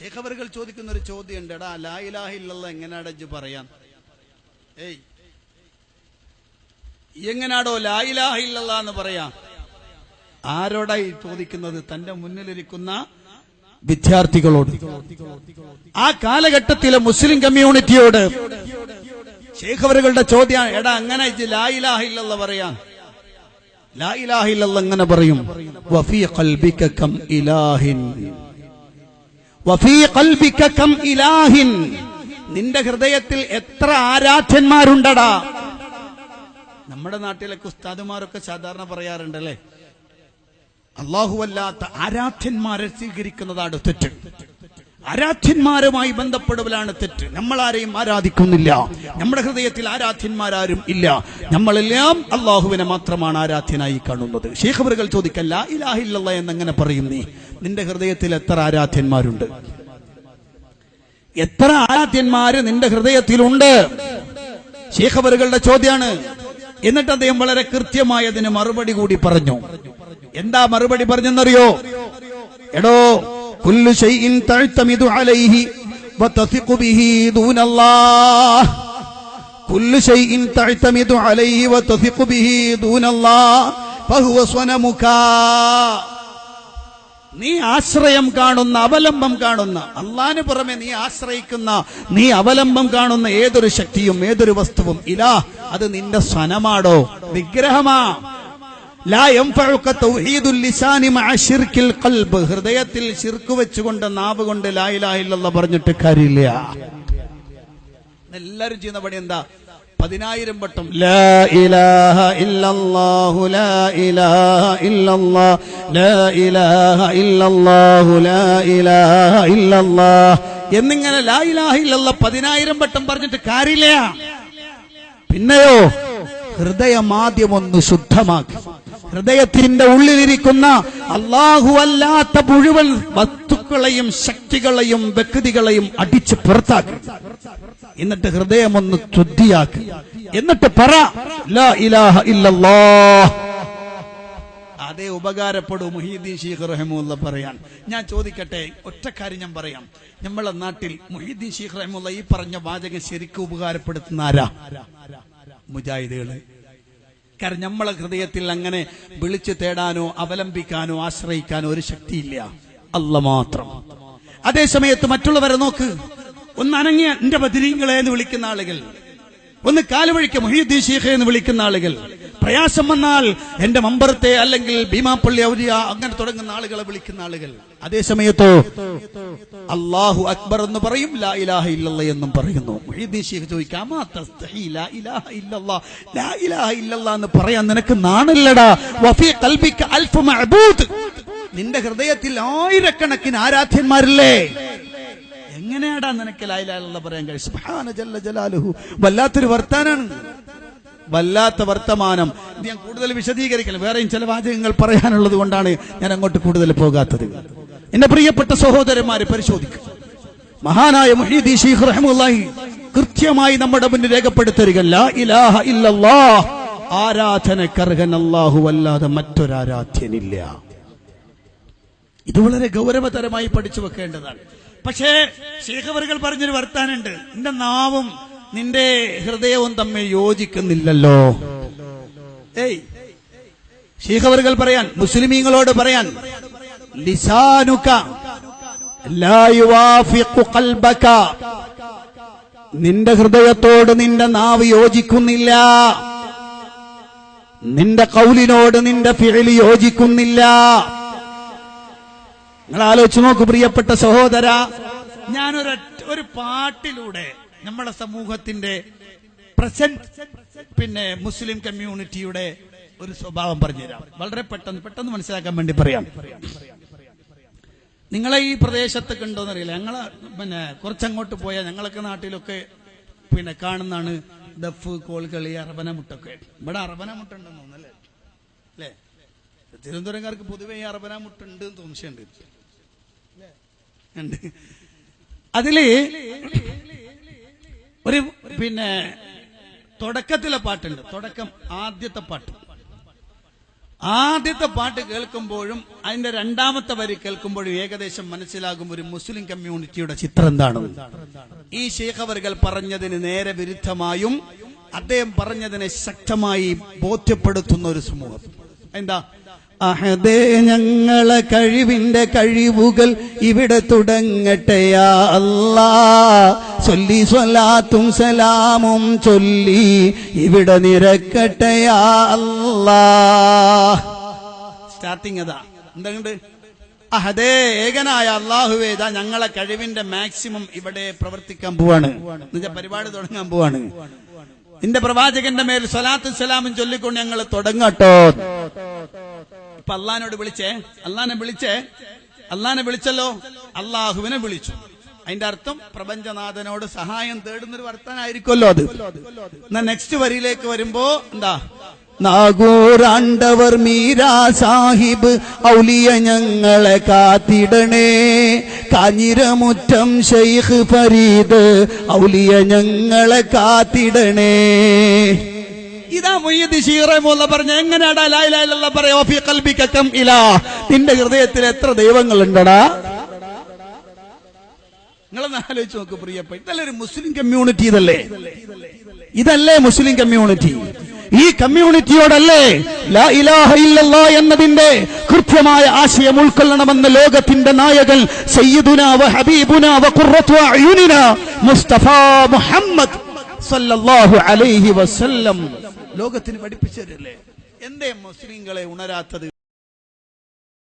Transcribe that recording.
ശേഖവറുകൾ ചോദിക്കുന്ന ഒരു ചോദ്യം ഉണ്ട് എടാ ലാ ഇലാഹ ഇല്ലല്ല എങ്ങനെയാടാ ഇജ്ജ് പറയാൻ? ഏയ്. എങ്ങനാടോ ലാ ഇലാഹ എന്ന് പറയാ? ആരോടായി ചോദിക്കുന്നത്? തന്റെ മുന്നിലിരിക്കുന്ന വിദ്യാർത്ഥികളോട്. ആ കാലഘട്ടത്തിലെ മുസ്ലിം കമ്മ്യൂണിറ്റിയോട് ശേഖവറുകളുടെ ചോദ്യം എടാ അങ്ങനെ ലായിലാഹില്ല പറയാം? ലാ ഇലാഹ എങ്ങനെ പറയും? ഇലാഹിൻ. നിന്റെ ഹൃദയത്തിൽ എത്ര ആരാധ്യന്മാരുണ്ടടാ? നമ്മുടെ നാട്ടിലൊക്കെ ഉസ്താദുമാരൊക്കെ സാധാരണ പറയാറുണ്ടല്ലേ? അള്ളാഹുവല്ലാത്ത ആരാധ്യന്മാരെ സ്വീകരിക്കുന്നതാണ് തെറ്റ്. ആരാധ്യന്മാരുമായി ബന്ധപ്പെടുവലാണ് തെറ്റ്. നമ്മൾ ആരെയും ആരാധിക്കുന്നില്ല. നമ്മുടെ ഹൃദയത്തിൽ ആരാധ്യന്മാരാരും ഇല്ല. നമ്മളെല്ലാം അള്ളാഹുവിനെ മാത്രമാണ് ആരാധ്യനായി കാണുന്നത്. ഷേഖബറുകൾ ചോദിക്കല്ല ഇലാഹില്ല എന്നങ്ങനെ പറയും നീ. നിന്റെ ഹൃദയത്തിൽ എത്ര ആരാധ്യന്മാരുണ്ട്? എത്ര ആരാധ്യന്മാര് നിന്റെ ഹൃദയത്തിലുണ്ട്? ശേഖബറുകളുടെ ചോദ്യമാണ് എന്നിട്ട് അദ്ദേഹം വളരെ കൃത്യമായി അതിന് മറുപടി കൂടി പറഞ്ഞു. എന്താ മറുപടി പറഞ്ഞെന്നറിയോ? എടോ കുല്ലു അലൈഹി ബിഹി അലൈഹി ബിഹി ഫഹുവ നീ ആശ്രയം കാണുന്ന അവലംബം കാണുന്ന അള്ളാന് പുറമെ നീ ആശ്രയിക്കുന്ന നീ അവലംബം കാണുന്ന ഏതൊരു ശക്തിയും ഏതൊരു വസ്തുവും ഇലാ അത് നിന്റെ സ്വനമാടോ വിഗ്രഹമാ. ഹൃദയത്തിൽ ശിർക്ക് വെച്ചുകൊണ്ട് നാവ് കൊണ്ട് ലാ ഇലാഹ ഇല്ലല്ലാഹ് പറഞ്ഞിട്ട് കാര്യമില്ല. എല്ലാരും ചെയ്യുന്ന പണി എന്താ? പതിനായിരം വട്ടം. എന്നിങ്ങനെ പതിനായിരം വട്ടം പറഞ്ഞിട്ട് കാര്യമില്ല. പിന്നെയോ? ഹൃദയമാദ്യം ഒന്ന് ശുദ്ധമാക്കി. ഹൃദയത്തിന്റെ ഉള്ളിലിരിക്കുന്ന അള്ളാഹു അല്ലാത്ത മുഴുവൻ വസ്തുക്കളെയും ശക്തികളെയും വ്യക്തികളെയും അടിച്ച് പുറത്താക്കി. എന്നിട്ട് ഹൃദയം ഒന്ന് ശുദ്ധിയാക്കി. എന്നിട്ട് പറ ഇലാഹ അതേ ഉപകാരപ്പെടും മുഹീദ്ദീൻ ഷീഖ് റഹമുല്ല പറയാൻ. ഞാൻ ചോദിക്കട്ടെ ഒറ്റ കാര്യം ഞാൻ പറയാം. നമ്മളെ നാട്ടിൽ മുഹീദ്ദീൻ ഷീഖ് റഹമുല്ല ഈ പറഞ്ഞ വാചകം ശരിക്കും ഉപകാരപ്പെടുത്തുന്ന ആരാ? മുജാഹിദുകൾ. കാരണം നമ്മളെ ഹൃദയത്തിൽ അങ്ങനെ വിളിച്ചു തേടാനോ അവലംബിക്കാനോ ആശ്രയിക്കാനോ ഒരു ശക്തിയില്ല. അല്ല മാത്രം. അതേ സമയത്ത് മറ്റുള്ളവരെ നോക്ക്. ഒന്ന് അനങ്ങിയ എന്റെ ബദിരീങ്ങളെ എന്ന് വിളിക്കുന്ന ആളുകൾ. ഒന്ന് കാലുവഴിക്ക് മൊഹീദ്ദീൻ ഷീഖ എന്ന് വിളിക്കുന്ന ആളുകൾ. പ്രയാസം വന്നാൽ എന്റെ മമ്പറത്തെ അല്ലെങ്കിൽ ഭീമാപ്പള്ളി ഔരിയ അങ്ങനെ തുടങ്ങുന്ന ആളുകളെ വിളിക്കുന്ന ആളുകൾ. അതേ സമയത്തോ അള്ളാഹു അക്ബർ എന്ന് പറയും ലാ ഇലാഹ ഇല്ലല്ല എന്നും പറയുന്നു. മൊഹീദ്ദീൻ ഷീഖ് ചോദിക്കാം "അമാ ലാ ഇലാഹ ലാ ഇലാഹ എന്ന് പറയാൻ നിനക്ക് നാണല്ലടാ. വഫീ കൽബിക്ക് അൽഫ് മഅബൂദ്. നിന്റെ ഹൃദയത്തിൽ ആയിരക്കണക്കിന് ആരാധ്യന്മാരില്ലേ? എങ്ങനെയാടാ നിനക്ക് ലായിലാലുള്ള പറയാൻ കഴിച്ചു വല്ലാത്തൊരു വർത്താനാണ്. വല്ലാത്ത വർത്തമാനം. ഞാൻ കൂടുതൽ വിശദീകരിക്കണം. വേറെയും ചില വാചകങ്ങൾ പറയാനുള്ളത് കൊണ്ടാണ് ഞാൻ അങ്ങോട്ട് കൂടുതൽ പോകാത്തത്. എന്റെ പ്രിയപ്പെട്ട സഹോദരന്മാരെ പരിശോധിക്കും. മഹാനായ മുഹീദി ഷീഖ് റഹ്മുല്ലാഹി കൃത്യമായി നമ്മുടെ മുന്നിൽ രേഖപ്പെടുത്തരുക. ലാ ഇലാഹ ഇല്ലല്ലാഹ്. ആരാധനക്കർഹൻ അല്ലാഹു അല്ലാതെ മറ്റൊരാരാധ്യനില്ല. ഇത് വളരെ ഗൗരവതരമായി പഠിച്ചു വെക്കേണ്ടതാണ്. പക്ഷേ ശേഖവറുകൾ പറഞ്ഞൊരു വർത്താനുണ്ട്. നിന്റെ നാവും നിന്റെ ഹൃദയവും തമ്മിൽ യോജിക്കുന്നില്ലല്ലോ. ഏയ് ശേഖവറുകൾ പറയാൻ മുസ്ലിമീങ്ങളോട് പറയാൻ ലിസാനുക നിന്റെ ഹൃദയത്തോട് നിന്റെ നാവ് യോജിക്കുന്നില്ല. നിന്റെ കൗലിനോട് നിന്റെ ഫിഴലി യോജിക്കുന്നില്ല. നിങ്ങൾ ആലോചിച്ച് നോക്കൂ പ്രിയപ്പെട്ട സഹോദര. ഞാനൊരു ഒരു പാട്ടിലൂടെ നമ്മുടെ സമൂഹത്തിന്റെ പ്രസന്റ് പിന്നെ മുസ്ലിം കമ്മ്യൂണിറ്റിയുടെ ഒരു സ്വഭാവം പറഞ്ഞുതരാം. വളരെ പെട്ടെന്ന് പെട്ടെന്ന് മനസ്സിലാക്കാൻ വേണ്ടി പറയാം. നിങ്ങളെ ഈ പ്രദേശത്തൊക്കെ ഉണ്ടോന്ന് അറിയില്ല ഞങ്ങളെ പിന്നെ കുറച്ചങ്ങോട്ട് പോയാൽ ഞങ്ങളൊക്കെ നാട്ടിലൊക്കെ പിന്നെ കാണുന്നതാണ് ദഫ് അറബന അറബനമുട്ടൊക്കെ. ഇവിടെ അറബനമുട്ടുണ്ടെന്ന് തോന്നുന്നല്ലേ അല്ലേ? തിരുവനന്തപുരംകാർക്ക് പൊതുവേ ഈ അറബനമുട്ടുണ്ട് എന്ന് അതിൽ ഒരു പിന്നെ തുടക്കത്തിലെ പാട്ടുണ്ട്. തുടക്കം ആദ്യത്തെ പാട്ട്. ആദ്യത്തെ പാട്ട് കേൾക്കുമ്പോഴും അതിന്റെ രണ്ടാമത്തെ വരി കേൾക്കുമ്പോഴും ഏകദേശം മനസ്സിലാകും ഒരു മുസ്ലിം കമ്മ്യൂണിറ്റിയുടെ ചിത്രം എന്താണ്. ഈ ശേഖവറുകൾ പറഞ്ഞതിന് നേരെ വിരുദ്ധമായും അദ്ദേഹം പറഞ്ഞതിനെ ശക്തമായി ബോധ്യപ്പെടുത്തുന്ന ഒരു സമൂഹം. എന്താ? അഹദേ ഞങ്ങളെ കഴിവിന്റെ കഴിവുകൾ ഇവിടെ തുടങ്ങട്ടെയാ അല്ലാ ചൊല്ലി സ്വലാത്തും സലാമും ചൊല്ലി ഇവിടെ നിരക്കട്ടെയാ അല്ലാ സ്റ്റാർട്ടിങ് അതാ. എന്തുണ്ട്? അഹദേ ഏകനായ അള്ളാഹുവേ ഇതാ ഞങ്ങളെ കഴിവിന്റെ മാക്സിമം ഇവിടെ പ്രവർത്തിക്കാൻ പോവാണ്. നിന്റെ പരിപാടി തുടങ്ങാൻ പോവാണ്. നിന്റെ പ്രവാചകന്റെ മേൽ സ്വലാത്തും സലാമും ചൊല്ലിക്കൊണ്ട് ഞങ്ങൾ തുടങ്ങട്ടോ. ഇപ്പൊ അള്ളഹാനോട് വിളിച്ചേ? അള്ളഹാനെ വിളിച്ചേ? അള്ളഹാനെ വിളിച്ചല്ലോ? അള്ളാഹുവിനെ വിളിച്ചു. അതിന്റെ അർത്ഥം പ്രപഞ്ചനാഥനോട് സഹായം തേടുന്നൊരു വർത്താനായിരിക്കുമല്ലോ അത്. എന്നാ നെക്സ്റ്റ് വരിയിലേക്ക് വരുമ്പോ എന്താ? നാഗോറാണ്ടവർ മീരാ സാഹിബ് ഔലിയ ഞങ്ങളെ കാത്തിടണേ. കാഞ്ഞിരമുറ്റം ഷെയ്ഖ് ഫരീദ് ഔലിയ ഞങ്ങളെ കാത്തിടണേ. ഇതാ മൊയ്യദ് ഷീറമുള്ള പറഞ്ഞ എങ്ങനെയാടാ ലായിലുള്ള പറയാ ഫി ഖൽബിക കം ഇലാ. നിന്റെ ഹൃദയത്തിൽ എത്ര ദൈവങ്ങൾ ഉണ്ടടാ നിങ്ങളൊന്ന് ആലോചിച്ച് നോക്ക് പ്രിയപ്പെട്ട ഇതല്ലേ ഒരു മുസ്ലിം കമ്മ്യൂണിറ്റി ഇതല്ലേ? ഇതല്ലേ മുസ്ലിം കമ്മ്യൂണിറ്റി ഈ കമ്മ്യൂണിറ്റിയോടല്ലേ ലാ ഇലാഹ എന്നതിന്റെ കൃത്യമായ ആശയം ഉൾക്കൊള്ളണമെന്ന് ലോകത്തിന്റെ നായകൻ സയ്യിദുന വ വ ഖുർറത്തു മുസ്തഫ മുഹമ്മദ് സല്ലല്ലാഹു അലൈഹി വസല്ലം. ലോകത്തിന് പഠിപ്പിച്ചതല്ലേ എന്തേ മുസ്ലിങ്ങളെ ഉണരാത്തത്?